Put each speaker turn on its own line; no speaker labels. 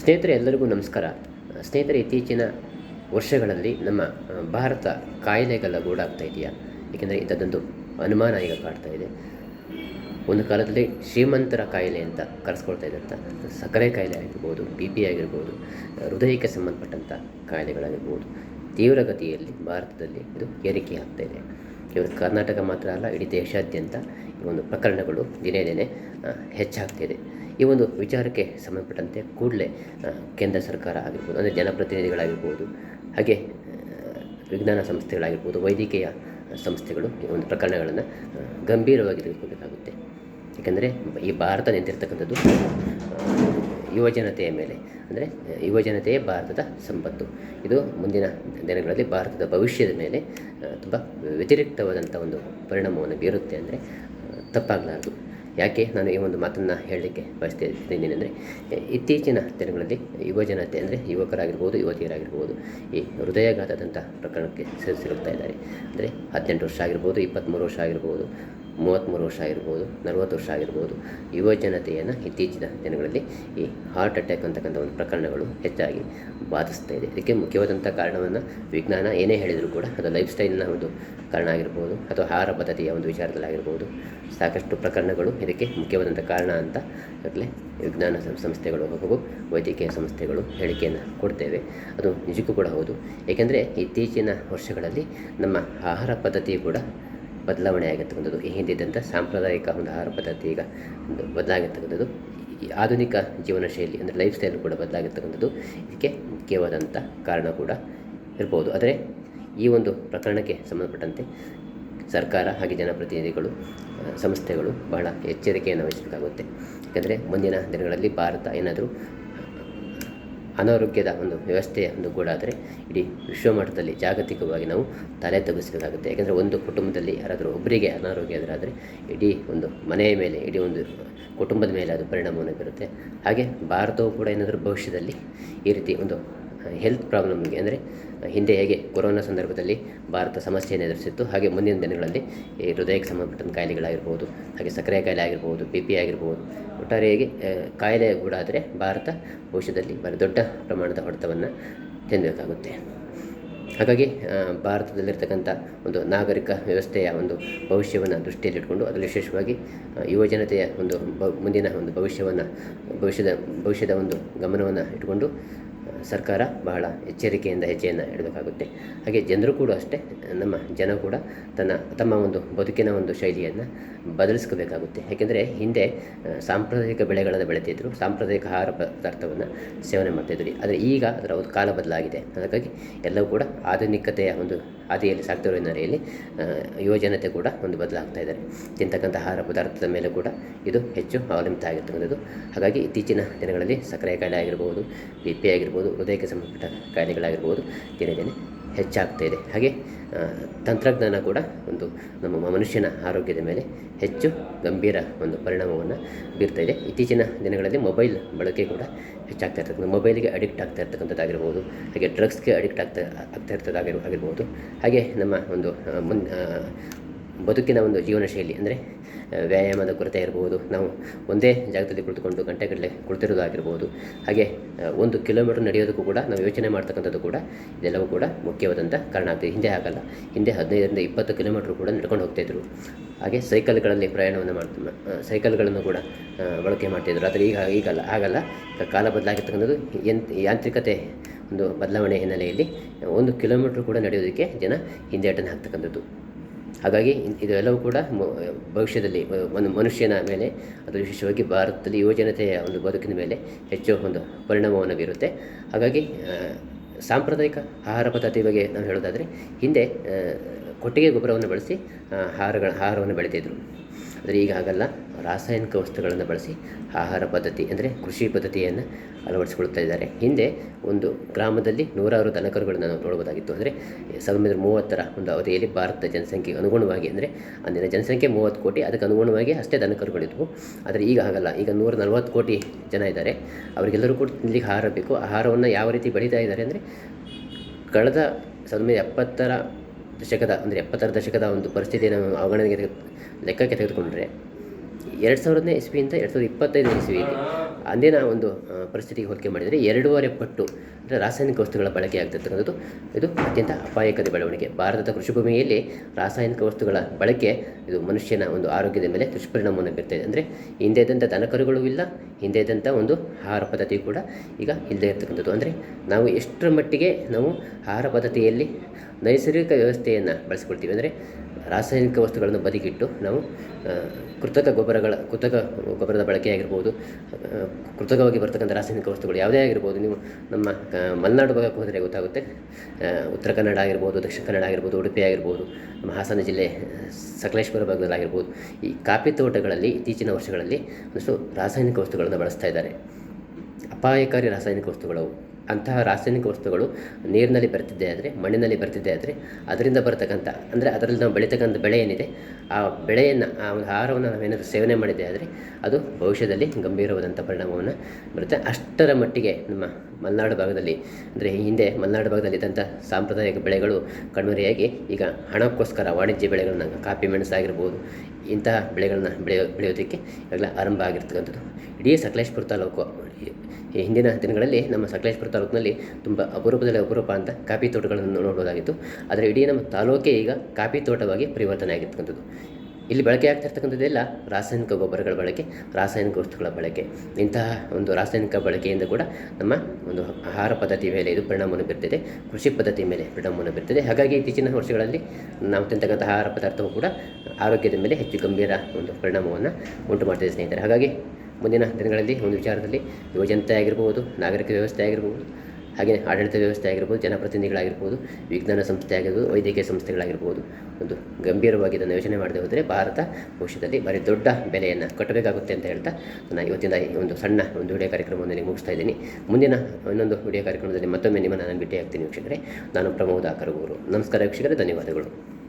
ಸ್ನೇಹಿತರೆ, ಎಲ್ಲರಿಗೂ ನಮಸ್ಕಾರ. ಸ್ನೇಹಿತರೆ, ಇತ್ತೀಚಿನ ವರ್ಷಗಳಲ್ಲಿ ನಮ್ಮ ಭಾರತ ಕಾಯಿಲೆಗೆಲ್ಲ ಗೂಡಾಗ್ತಾ ಇದೆಯಾ? ಏಕೆಂದರೆ ಇಂಥದ್ದೊಂದು ಅನುಮಾನ ಈಗ ಕಾಡ್ತಾ ಇದೆ. ಒಂದು ಕಾಲದಲ್ಲಿ ಶ್ರೀಮಂತರ ಕಾಯಿಲೆ ಅಂತ ಕರೆಸ್ಕೊಳ್ತಾ ಇದ್ದಂಥ, ಸಕ್ಕರೆ ಕಾಯಿಲೆ ಆಗಿರ್ಬೋದು, ಬಿ ಪಿ ಆಗಿರ್ಬೋದು, ಹೃದಯಕ್ಕೆ ಸಂಬಂಧಪಟ್ಟಂಥ ಕಾಯಿಲೆಗಳಾಗಿರ್ಬೋದು, ತೀವ್ರಗತಿಯಲ್ಲಿ ಭಾರತದಲ್ಲಿ ಇದು ಏರಿಕೆ ಆಗ್ತಾ ಇದೆ. ಕೇವಲ ಕರ್ನಾಟಕ ಮಾತ್ರ ಅಲ್ಲ, ಇಡೀ ದೇಶಾದ್ಯಂತ ಈ ಒಂದು ಪ್ರಕರಣಗಳು ದಿನೇ ದಿನೇ ಹೆಚ್ಚಾಗ್ತಿದೆ ಈ ಒಂದು ವಿಚಾರಕ್ಕೆ ಸಂಬಂಧಪಟ್ಟಂತೆ ಕೂಡಲೇ ಕೇಂದ್ರ ಸರ್ಕಾರ ಆಗಿರ್ಬೋದು, ಅಂದರೆ ಜನಪ್ರತಿನಿಧಿಗಳಾಗಿರ್ಬೋದು, ಹಾಗೆ ವಿಜ್ಞಾನ ಸಂಸ್ಥೆಗಳಾಗಿರ್ಬೋದು, ವೈದ್ಯಕೀಯ ಸಂಸ್ಥೆಗಳು ಈ ಒಂದು ಪ್ರಕರಣಗಳನ್ನು ಗಂಭೀರವಾಗಿ ತೆಗೆದುಕೊಳ್ಳಬೇಕಾಗುತ್ತೆ. ಏಕೆಂದರೆ ಈ ಭಾರತ ನಿಂತಿರ್ತಕ್ಕಂಥದ್ದು ಯುವಜನತೆಯ ಮೇಲೆ, ಅಂದರೆ ಯುವಜನತೆಯೇ ಭಾರತದ ಸಂಪತ್ತು. ಇದು ಮುಂದಿನ ದಿನಗಳಲ್ಲಿ ಭಾರತದ ಭವಿಷ್ಯದ ಮೇಲೆ ತುಂಬ ವ್ಯತಿರಿಕ್ತವಾದಂಥ ಒಂದು ಪರಿಣಾಮವನ್ನು ಬೀರುತ್ತೆ ಅಂದರೆ ತಪ್ಪಾಗಲಾರದು. ಯಾಕೆ ನಾನು ಈ ಒಂದು ಮಾತನ್ನು ಹೇಳಲಿಕ್ಕೆ ಬಯಸ್ತಿದ್ದೀನಿ ಅಂದರೆ ಇತ್ತೀಚಿನ ದಿನಗಳಲ್ಲಿ ಯುವಜನತೆ ಅಂದರೆ ಯುವಕರಾಗಿರ್ಬೋದು, ಯುವತಿಯರಾಗಿರ್ಬೋದು ಈ ಹೃದಯಾಘಾತದಂಥ ಪ್ರಕರಣಕ್ಕೆ ಸಿಗುತ್ತಾ ಇದ್ದಾರೆ. ಅಂದರೆ ಹದಿನೆಂಟು ವರ್ಷ ಆಗಿರ್ಬೋದು, ಇಪ್ಪತ್ತ್ಮೂರು ವರ್ಷ ಆಗಿರ್ಬೋದು ಮೂವತ್ತ್ಮೂರು ವರ್ಷ ಆಗಿರ್ಬೋದು, ನಲವತ್ತು ವರ್ಷ ಆಗಿರ್ಬೋದು, ಯುವ ಜನತೆಯನ್ನು ಇತ್ತೀಚಿನ ದಿನಗಳಲ್ಲಿ ಈ ಹಾರ್ಟ್ ಅಟ್ಯಾಕ್ ಅಂತಕ್ಕಂಥ ಒಂದು ಪ್ರಕರಣಗಳು ಹೆಚ್ಚಾಗಿ ಬಾಧಿಸ್ತಾ ಇದೆ. ಇದಕ್ಕೆ ಮುಖ್ಯವಾದಂಥ ಕಾರಣವನ್ನು ವಿಜ್ಞಾನ ಏನೇ ಹೇಳಿದರೂ ಕೂಡ ಅದು ಲೈಫ್ ಸ್ಟೈಲ್ನ ಒಂದು ಕಾರಣ ಆಗಿರ್ಬೋದು ಅಥವಾ ಆಹಾರ ಪದ್ಧತಿಯ ಒಂದು ವಿಚಾರದಲ್ಲಾಗಿರ್ಬೋದು. ಸಾಕಷ್ಟು ಪ್ರಕರಣಗಳು ಇದಕ್ಕೆ ಮುಖ್ಯವಾದಂಥ ಕಾರಣ ಅಂತ ಈಗಲೇ ವಿಜ್ಞಾನ ಸಂಸ್ಥೆಗಳು ಹಾಗೂ ವೈದ್ಯಕೀಯ ಸಂಸ್ಥೆಗಳು ಹೇಳಿಕೆಯನ್ನು ಕೊಡ್ತೇವೆ. ಅದು ನಿಜಕ್ಕೂ ಕೂಡ ಹೌದು. ಏಕೆಂದರೆ ಇತ್ತೀಚಿನ ವರ್ಷಗಳಲ್ಲಿ ನಮ್ಮ ಆಹಾರ ಪದ್ಧತಿ ಕೂಡ ಬದಲಾವಣೆ ಆಗಿರ್ತಕ್ಕಂಥದ್ದು ಈ ಹಿಂದಿದ್ದಂಥ ಸಾಂಪ್ರದಾಯಿಕ ಒಂದು ಆಹಾರ ಪದ್ಧತಿ ಈಗ ಬದಲಾಗಿರ್ತಕ್ಕಂಥದ್ದು ಈ ಆಧುನಿಕ ಜೀವನ ಶೈಲಿ ಅಂದರೆ ಲೈಫ್ ಸ್ಟೈಲ್ ಕೂಡ ಬದಲಾಗಿರ್ತಕ್ಕಂಥದ್ದು ಇದಕ್ಕೆ ಮುಖ್ಯವಾದಂಥ ಕಾರಣ ಕೂಡ ಇರ್ಬೋದು. ಆದರೆ ಈ ಒಂದು ಪ್ರಕರಣಕ್ಕೆ ಸಂಬಂಧಪಟ್ಟಂತೆ ಸರ್ಕಾರ ಹಾಗೆ ಜನಪ್ರತಿನಿಧಿಗಳು ಸಂಸ್ಥೆಗಳು ಬಹಳ ಎಚ್ಚರಿಕೆಯನ್ನು ವಹಿಸಬೇಕಾಗುತ್ತೆ. ಯಾಕಂದರೆ ಮುಂದಿನ ದಿನಗಳಲ್ಲಿ ಭಾರತ ಏನಾದರೂ ಅನಾರೋಗ್ಯದ ಒಂದು ವ್ಯವಸ್ಥೆಯ ಒಂದು ಗೂಡಾದರೆ ಇಡೀ ವಿಶ್ವಮಟ್ಟದಲ್ಲಿ ಜಾಗತಿಕವಾಗಿ ನಾವು ತಲೆ ತಗ್ಗಿಸಬೇಕಾಗುತ್ತೆ. ಯಾಕೆಂದರೆ ಒಂದು ಕುಟುಂಬದಲ್ಲಿ ಯಾರಾದರೂ ಒಬ್ಬರಿಗೆ ಅನಾರೋಗ್ಯ ಎದುರಾದರೆ ಇಡೀ ಒಂದು ಮನೆಯ ಮೇಲೆ, ಇಡೀ ಒಂದು ಕುಟುಂಬದ ಮೇಲೆ ಅದು ಪರಿಣಾಮವನ್ನು ಬೀರುತ್ತೆ. ಹಾಗೆ ಭಾರತವು ಕೂಡ ಏನಾದರೂ ಭವಿಷ್ಯದಲ್ಲಿ ಈ ರೀತಿ ಒಂದು ಹೆಲ್ತ್ ಪ್ರಾಬ್ಲಮ್ಗೆ ಅಂದರೆ, ಹಿಂದೆ ಹೇಗೆ ಕೊರೋನಾ ಸಂದರ್ಭದಲ್ಲಿ ಭಾರತ ಸಮಸ್ಯೆಯನ್ನು ಎದುರಿಸಿತ್ತು, ಹಾಗೆ ಮುಂದಿನ ದಿನಗಳಲ್ಲಿ ಈ ಹೃದಯಕ್ಕೆ ಸಂಬಂಧಪಟ್ಟಂಥ ಕಾಯಿಲೆಗಳಾಗಿರ್ಬೋದು, ಹಾಗೆ ಸಕ್ಕರೆ ಕಾಯಿಲೆ ಆಗಿರ್ಬೋದು, ಬಿ ಪಿ ಆಗಿರ್ಬೋದು ಒಟ್ಟಾರೆಯಾಗಿ ಕಾಯಿಲೆ ಆದರೆ ಭಾರತ ಭವಿಷ್ಯದಲ್ಲಿ ಬಹಳ ದೊಡ್ಡ ಪ್ರಮಾಣದ ಹೊಡೆತವನ್ನು ತಿನ್ನಬೇಕಾಗುತ್ತೆ ಹಾಗಾಗಿ ಭಾರತದಲ್ಲಿರ್ತಕ್ಕಂಥ ಒಂದು ನಾಗರಿಕ ವ್ಯವಸ್ಥೆಯ ಒಂದು ಭವಿಷ್ಯವನ್ನು ದೃಷ್ಟಿಯಲ್ಲಿಟ್ಕೊಂಡು, ಅದರಲ್ಲಿ ವಿಶೇಷವಾಗಿ ಯುವಜನತೆಯ ಯುವ ಜನತೆಯ ಒಂದು ಮುಂದಿನ ಒಂದು ಭವಿಷ್ಯವನ್ನು, ಭವಿಷ್ಯದ ಭವಿಷ್ಯದ ಒಂದು ಗಮನವನ್ನು ಇಟ್ಕೊಂಡು ಸರ್ಕಾರ ಬಹಳ ಎಚ್ಚರಿಕೆಯಿಂದ ಹೆಜ್ಜೆಯನ್ನು ಇಡಬೇಕಾಗುತ್ತೆ. ಹಾಗೆ ಜನರು ಕೂಡ ಅಷ್ಟೇ, ನಮ್ಮ ಜನ ಕೂಡ ತನ್ನ, ತಮ್ಮ ಒಂದು ಬದುಕಿನ ಒಂದು ಶೈಲಿಯನ್ನು ಬದಲಿಸ್ಕೋಬೇಕಾಗುತ್ತೆ. ಯಾಕೆಂದರೆ ಹಿಂದೆ ಸಾಂಪ್ರದಾಯಿಕ ಬೆಳೆಗಳನ್ನು ಬೆಳೀತಿದ್ರು, ಸಾಂಪ್ರದಾಯಿಕ ಆಹಾರ ಪದಾರ್ಥವನ್ನು ಸೇವನೆ ಮಾಡ್ತಾಯಿದ್ರು ಆದರೆ ಈಗ ಅದರ ಒಂದು ಕಾಲ ಬದಲಾಗಿದೆ. ಅದಕ್ಕಾಗಿ ಎಲ್ಲವೂ ಕೂಡ ಆಧುನಿಕತೆಯ ಒಂದು ಹಾದಿಯಲ್ಲಿ ಇಲ್ಲಿ ಹಿನ್ನೆಲೆಯಲ್ಲಿ ಆ, ಯುವಜನತೆ ಕೂಡ ಒಂದು ಬದಲಾಗ್ತಾ ಇದ್ದಾರೆ. ತಿಂತಕ್ಕಂಥ ಆಹಾರ ಪದಾರ್ಥದ ಮೇಲೆ ಕೂಡ ಇದು ಹೆಚ್ಚು ಅವಲಂಬಿತ ಆಗಿರ್ತಕ್ಕಂಥದ್ದು. ಹಾಗಾಗಿ ಇತ್ತೀಚಿನ ದಿನಗಳಲ್ಲಿ ಸಕ್ಕರೆ ಕಾಯಿಲೆ ಆಗಿರ್ಬೋದು ಬಿ ಪಿ ಆಗಿರ್ಬೋದು ಹೃದಯಕ್ಕೆ ಸಂಬಂಧಪಟ್ಟ ಕಾಯಿಲೆಗಳಾಗಿರ್ಬೋದು ದಿನೇ ದಿನೇ ಹೆಚ್ಚಾಗ್ತಾ ಇದೆ ಹಾಗೆ ತಂತ್ರಜ್ಞಾನ ಕೂಡ ಒಂದು ನಮ್ಮ ಮನುಷ್ಯನ ಆರೋಗ್ಯದ ಮೇಲೆ ಹೆಚ್ಚು ಗಂಭೀರ ಒಂದು ಪರಿಣಾಮವನ್ನು ಬೀರ್ತಾ ಇದೆ ಇತ್ತೀಚಿನ ದಿನಗಳಲ್ಲಿ ಮೊಬೈಲ್ ಬಳಕೆ ಕೂಡ ಹೆಚ್ಚಾಗ್ತಾ ಇರ್ತಕ್ಕಂಥ, ಮೊಬೈಲಿಗೆ ಅಡಿಕ್ಟ್ ಆಗ್ತಾ ಇರ್ತಕ್ಕಂಥದ್ದಾಗಿರ್ಬೋದು, ಹಾಗೆ ಡ್ರಗ್ಸ್ಗೆ ಅಡಿಕ್ಟ್ ಆಗ್ತಾ ಆಗ್ತಾ ಇರ್ತದಾಗಿರ್, ಆಗಿರ್ಬೋದು. ಹಾಗೆ ನಮ್ಮ ಒಂದು ಮುನ್ ಬದುಕಿನ ಒಂದು ಜೀವನ ಶೈಲಿ ಅಂದರೆ ವ್ಯಾಯಾಮದ ಕೊರತೆ ಇರ್ಬೋದು, ನಾವು ಒಂದೇ ಜಾಗದಲ್ಲಿ ಕುಳಿತುಕೊಂಡು ಗಂಟೆಗಟ್ಟಲೆ ಕುಳಿತಿರೋದಾಗಿರ್ಬೋದು ಹಾಗೆ ಒಂದು ಕಿಲೋಮೀಟರ್ ನಡೆಯೋದಕ್ಕೂ ಕೂಡ ನಾವು ಯೋಚನೆ ಮಾಡ್ತಕ್ಕಂಥದ್ದು ಕೂಡ ಇದೆಲ್ಲವೂ ಕೂಡ ಮುಖ್ಯವಾದಂಥ ಕಾರಣ ಆಗ್ತದೆ. ಹಿಂದೆ ಆಗಲ್ಲ, ಹಿಂದೆ ಹದಿನೈದರಿಂದ ಇಪ್ಪತ್ತು ಕಿಲೋಮೀಟ್ರ್ ಕೂಡ ನಡ್ಕೊಂಡು ಹೋಗ್ತಾಯಿದ್ರು ಹಾಗೆ ಸೈಕಲ್ಗಳಲ್ಲಿ ಪ್ರಯಾಣವನ್ನು ಮಾಡ್ತಾ ಸೈಕಲ್ಗಳನ್ನು ಕೂಡ ಬಳಕೆ ಮಾಡ್ತಿದ್ರು ಆದರೆ ಈಗ ಈಗಲ್ಲ ಆಗಲ್ಲ. ಕಾಲ ಬದಲಾಗಿರ್ತಕ್ಕಂಥದ್ದು ಯಂತ್ ಯಾಂತ್ರಿಕತೆ ಒಂದು ಬದಲಾವಣೆ ಹಿನ್ನೆಲೆಯಲ್ಲಿ ಒಂದು ಕಿಲೋಮೀಟ್ರ್ ಕೂಡ ನಡೆಯೋದಕ್ಕೆ ಜನ ಹಿಂದೇಟನ್ನು ಹಾಕ್ತಕ್ಕಂಥದ್ದು ಹಾಗಾಗಿ ಇದೆಲ್ಲವೂ ಕೂಡ ಭವಿಷ್ಯದಲ್ಲಿ ಒಂದು ಮನುಷ್ಯನ ಮೇಲೆ ಅದು ವಿಶೇಷವಾಗಿ ಭಾರತದಲ್ಲಿ ಯುವಜನತೆಯ ಒಂದು ಬದುಕಿನ ಮೇಲೆ ಹೆಚ್ಚು ಒಂದು ಪರಿಣಾಮವನ್ನು ಬೀರುತ್ತೆ. ಹಾಗಾಗಿ ಸಾಂಪ್ರದಾಯಿಕ ಆಹಾರ ಪದ್ಧತಿ ಬಗ್ಗೆ ನಾವು ಹೇಳೋದಾದರೆ, ಹಿಂದೆ ಕೊಟ್ಟಿಗೆ ಗೊಬ್ಬರವನ್ನು ಬಳಸಿ ಆಹಾರಗಳ, ಆಹಾರವನ್ನು ಬೆಳೀತಿದ್ರು ಆದರೆ ಈಗ ಹಾಗಲ್ಲ ರಾಸಾಯನಿಕ ವಸ್ತುಗಳನ್ನು ಬಳಸಿ ಆಹಾರ ಪದ್ಧತಿ ಅಂದರೆ ಕೃಷಿ ಪದ್ಧತಿಯನ್ನು ಅಳವಡಿಸಿಕೊಳ್ತಾ ಇದ್ದಾರೆ. ಹಿಂದೆ ಒಂದು ಗ್ರಾಮದಲ್ಲಿ ನೂರಾರು ದನಕರುಗಳನ್ನು ನಾವು ನೋಡಬಹುದಾಗಿತ್ತು ಅಂದರೆ ಸಾವಿರದ ಮೂವತ್ತರ ಒಂದು ಅವಧಿಯಲ್ಲಿ ಭಾರತದ ಜನಸಂಖ್ಯೆಗೆ ಅನುಗುಣವಾಗಿ ಅಂದರೆ ಅಂದಿನ ಜನಸಂಖ್ಯೆ ಮೂವತ್ತು ಕೋಟಿ, ಅದಕ್ಕೆ ಅನುಗುಣವಾಗಿ ಅಷ್ಟೇ ದನಕರುಗಳಿದ್ವು. ಆದರೆ ಈಗ ಹಾಗಲ್ಲ. ಈಗ ನೂರ ನಲ್ವತ್ತು ಕೋಟಿ ಜನ ಇದ್ದಾರೆ. ಅವರಿಗೆಲ್ಲರೂ ಕೂಡ ತಿನ್ನಲಿಕ್ಕೆ ಆಹಾರ ಬೇಕು. ಆಹಾರವನ್ನು ಯಾವ ರೀತಿ ಬೆಳೀತಾ ಇದ್ದಾರೆ ಅಂದರೆ ಕಳೆದ ಸಾವಿರದ ಎಪ್ಪತ್ತರ ದಶಕದ ಅಂದರೆ ಎಪ್ಪತ್ತರ ದಶಕದ ಒಂದು ಪರಿಸ್ಥಿತಿಯನ್ನು ಅವಗಣನೆಗೆ ತೆಗೆದು ಲೆಕ್ಕಕ್ಕೆ ತೆಗೆದುಕೊಂಡ್ರೆ ಎರಡು ಸಾವಿರದನೇ ಇಸ್ವಿಯಿಂದ ಎರಡು ಸಾವಿರದ ಇಪ್ಪತ್ತೈದನೇ ಇಸ್ವಿಯಲ್ಲಿ ಅಂದಿನ ಒಂದು ಪರಿಸ್ಥಿತಿಗೆ ಹೋಲಿಕೆ ಮಾಡಿದರೆ ಎರಡೂವರೆ ಪಟ್ಟು ಅಂದರೆ ರಾಸಾಯನಿಕ ವಸ್ತುಗಳ ಬಳಕೆ ಆಗ್ತಿರ್ತಕ್ಕಂಥದ್ದು. ಇದು ಅತ್ಯಂತ ಅಪಾಯಕದ ಬೆಳವಣಿಗೆ. ಭಾರತದ ಕೃಷಿ ಭೂಮಿಯಲ್ಲಿ ರಾಸಾಯನಿಕ ವಸ್ತುಗಳ ಬಳಕೆ ಇದು ಮನುಷ್ಯನ ಒಂದು ಆರೋಗ್ಯದ ಮೇಲೆ ದುಷ್ಪರಿಣಾಮವನ್ನು ಬೀರ್ತಾಯಿದೆ ಅಂದರೆ ಹಿಂದೆ ಇದ್ದಂಥ ದನಕರುಗಳು ಇಲ್ಲ, ಹಿಂದೆ ಇದ್ದಂಥ ಒಂದು ಆಹಾರ ಪದ್ಧತಿ ಕೂಡ ಈಗ ಇಲ್ಲದೆ ಇರ್ತಕ್ಕಂಥದ್ದು. ಅಂದರೆ ನಾವು ಎಷ್ಟರ ಮಟ್ಟಿಗೆ ನಾವು ಆಹಾರ ಪದ್ಧತಿಯಲ್ಲಿ ನೈಸರ್ಗಿಕ ವ್ಯವಸ್ಥೆಯನ್ನು ಬಳಸ್ಕೊಳ್ತೀವಿ. ಅಂದರೆ ರಾಸಾಯನಿಕ ವಸ್ತುಗಳನ್ನು ಬದಿಗಿಟ್ಟು ನಾವು ಕೃತಕ ಗೊಬ್ಬರಗಳ, ಕೃತಕ ಗೊಬ್ಬರದ ಬಳಕೆ ಆಗಿರ್ಬೋದು ಕೃತಕವಾಗಿ ಬರ್ತಕ್ಕಂಥ ರಾಸಾಯನಿಕ ವಸ್ತುಗಳು ಯಾವುದೇ ಆಗಿರ್ಬೋದು, ನೀವು ನಮ್ಮ ಮಲೆನಾಡು ಭಾಗಕ್ಕೆ ಹೋದರೆ ಗೊತ್ತಾಗುತ್ತೆ. ಉತ್ತರ ಕನ್ನಡ ಆಗಿರ್ಬೋದು, ದಕ್ಷಿಣ ಕನ್ನಡ ಆಗಿರ್ಬೋದು, ಉಡುಪಿ ಆಗಿರ್ಬೋದು ನಮ್ಮ ಹಾಸನ ಜಿಲ್ಲೆ ಸಕಲೇಶ್ವರ ಭಾಗದಲ್ಲಾಗಿರ್ಬೋದು, ಈ ಕಾಫಿ ತೋಟಗಳಲ್ಲಿ ಇತ್ತೀಚಿನ ವರ್ಷಗಳಲ್ಲಿ ಒಂದಷ್ಟು ರಾಸಾಯನಿಕ ವಸ್ತುಗಳನ್ನು ಬಳಸ್ತಾ ಇದ್ದಾರೆ. ಅಪಾಯಕಾರಿ ರಾಸಾಯನಿಕ ವಸ್ತುಗಳವು ಅಂತಹ ರಾಸಾಯನಿಕ ವಸ್ತುಗಳು ನೀರಿನಲ್ಲಿ ಬರ್ತಿದ್ದೆ ಆದರೆ, ಮಣ್ಣಿನಲ್ಲಿ ಬರ್ತಿದ್ದೆ ಆದರೆ, ಅದರಿಂದ ಬರತಕ್ಕಂಥ, ಅಂದರೆ ಅದರಲ್ಲಿ ನಾವು ಬೆಳೀತಕ್ಕಂಥ ಬೆಳೆ ಏನಿದೆ, ಆ ಬೆಳೆಯನ್ನು, ಆ ಒಂದು ಆಹಾರವನ್ನು ನಾವೇನಾದರೂ ಸೇವನೆ ಮಾಡಿದ್ದೆ ಆದರೆ, ಅದು ಭವಿಷ್ಯದಲ್ಲಿ ಗಂಭೀರವಾದಂಥ ಪರಿಣಾಮವನ್ನು ಬರುತ್ತೆ. ಅಷ್ಟರ ಮಟ್ಟಿಗೆ ನಮ್ಮ ಮಲೆನಾಡು ಭಾಗದಲ್ಲಿ, ಅಂದರೆ ಹಿಂದೆ ಮಲೆನಾಡು ಭಾಗದಲ್ಲಿ ಇದ್ದಂಥ ಸಾಂಪ್ರದಾಯಿಕ ಬೆಳೆಗಳು ಕಣ್ಮರೆಯಾಗಿ, ಈಗ ಹಣಕ್ಕೋಸ್ಕರ ವಾಣಿಜ್ಯ ಬೆಳೆಗಳನ್ನ ಕಾಫಿ ಮೆಣಸು ಆಗಿರ್ಬೋದು, ಇಂತಹ ಬೆಳೆಗಳನ್ನ ಬೆಳೆಯೋ ಬೆಳೆಯೋದಕ್ಕೆ ಈಗಲ ಆರಂಭ ಆಗಿರ್ತಕ್ಕಂಥದ್ದು. ಇಡೀ ಸಕಲೇಶ್ಪುರ ತಾಲೂಕು, ಈ- ಹಿಂದಿನ ದಿನಗಳಲ್ಲಿ ನಮ್ಮ ಸಕಲೇಶ್ಪುರ ತಾಲೂಕಿನಲ್ಲಿ ತುಂಬ ಅಪರೂಪದಲ್ಲಿ ಅಪರೂಪ ಅಂತ ಕಾಫಿ ತೋಟಗಳನ್ನು ನೋಡೋದಾಗಿತ್ತು ಆದರೆ ಇಡೀ ನಮ್ಮ ತಾಲೂಕೇ ಈಗ ಕಾಫಿ ತೋಟವಾಗಿ ಪರಿವರ್ತನೆ ಆಗಿರ್ತಕ್ಕಂಥದ್ದು. ಇಲ್ಲಿ ಬಳಕೆ ಆಗ್ತಿರ್ತಕ್ಕಂಥದ್ದೆಲ್ಲ ರಾಸಾಯನಿಕ ಗೊಬ್ಬರಗಳ ಬಳಕೆ, ರಾಸಾಯನಿಕ ವಸ್ತುಗಳ ಬಳಕೆ. ಇಂತಹ ಒಂದು ರಾಸಾಯನಿಕ ಬಳಕೆಯಿಂದ ಕೂಡ ನಮ್ಮ ಒಂದು ಆಹಾರ ಪದ್ಧತಿ ಮೇಲೆ ಇದು ಪರಿಣಾಮವನ್ನು ಬೀರ್ತದೆ. ಕೃಷಿ ಪದ್ಧತಿ ಮೇಲೆ ಪರಿಣಾಮವನ್ನು ಬೀರ್ತದೆ. ಹಾಗಾಗಿ ಇತ್ತೀಚಿನ ವರ್ಷಗಳಲ್ಲಿ ನಾವು ತಿಂತಕ್ಕಂಥ ಆಹಾರ ಪದಾರ್ಥವು ಕೂಡ ಆರೋಗ್ಯದ ಮೇಲೆ ಹೆಚ್ಚು ಗಂಭೀರ ಒಂದು ಪರಿಣಾಮವನ್ನು ಉಂಟು ಮಾಡ್ತಿದೆ ಸ್ನೇಹಿತರೆ. ಹಾಗಾಗಿ ಮುಂದಿನ ದಿನಗಳಲ್ಲಿ, ಒಂದು ವಿಚಾರದಲ್ಲಿ, ಯುವಜನತೆ ಆಗಿರ್ಬೋದು, ನಾಗರಿಕ ವ್ಯವಸ್ಥೆ ಆಗಿರ್ಬೋದು ಹಾಗೆ ಆಡಳಿತ ವ್ಯವಸ್ಥೆ ಆಗಿರ್ಬೋದು, ಜನಪ್ರತಿನಿಧಿಗಳಾಗಿರ್ಬೋದು, ವಿಜ್ಞಾನ ಸಂಸ್ಥೆ ಆಗಿರ್ಬೋದು, ವೈದ್ಯಕೀಯ ಸಂಸ್ಥೆಗಳಾಗಿರ್ಬೋದು. ಒಂದು ಗಂಭೀರವಾಗಿ ಇದನ್ನು ಯೋಚನೆ ಮಾಡದೆ ಹೋದರೆ ಭಾರತ ಭವಿಷ್ಯದಲ್ಲಿ ಭಾರಿ ದೊಡ್ಡ ಬೆಲೆಯನ್ನು ಕಟ್ಟಬೇಕಾಗುತ್ತೆ ಅಂತ ಹೇಳ್ತಾ ನಾನು ಇವತ್ತಿನ ಒಂದು ಸಣ್ಣ ಒಂದು ವಿಡಿಯೋ ಕಾರ್ಯಕ್ರಮವನ್ನು ನಿಮಗೆ ಮುಗಿಸ್ತಾ ಇದ್ದೀನಿ. ಮುಂದಿನ ಇನ್ನೊಂದು ವಿಡಿಯೋ ಕಾರ್ಯಕ್ರಮದಲ್ಲಿ ಮತ್ತೊಮ್ಮೆ ನಿಮ್ಮನ್ನು ನಾನು ಭೇಟಿಯಾಗ್ತೀನಿ ವೀಕ್ಷಕರೇ. ನಾನು ಪ್ರಮೋದ ಕರಗೂರು. ನಮಸ್ಕಾರ ವೀಕ್ಷಕರೇ, ಧನ್ಯವಾದಗಳು.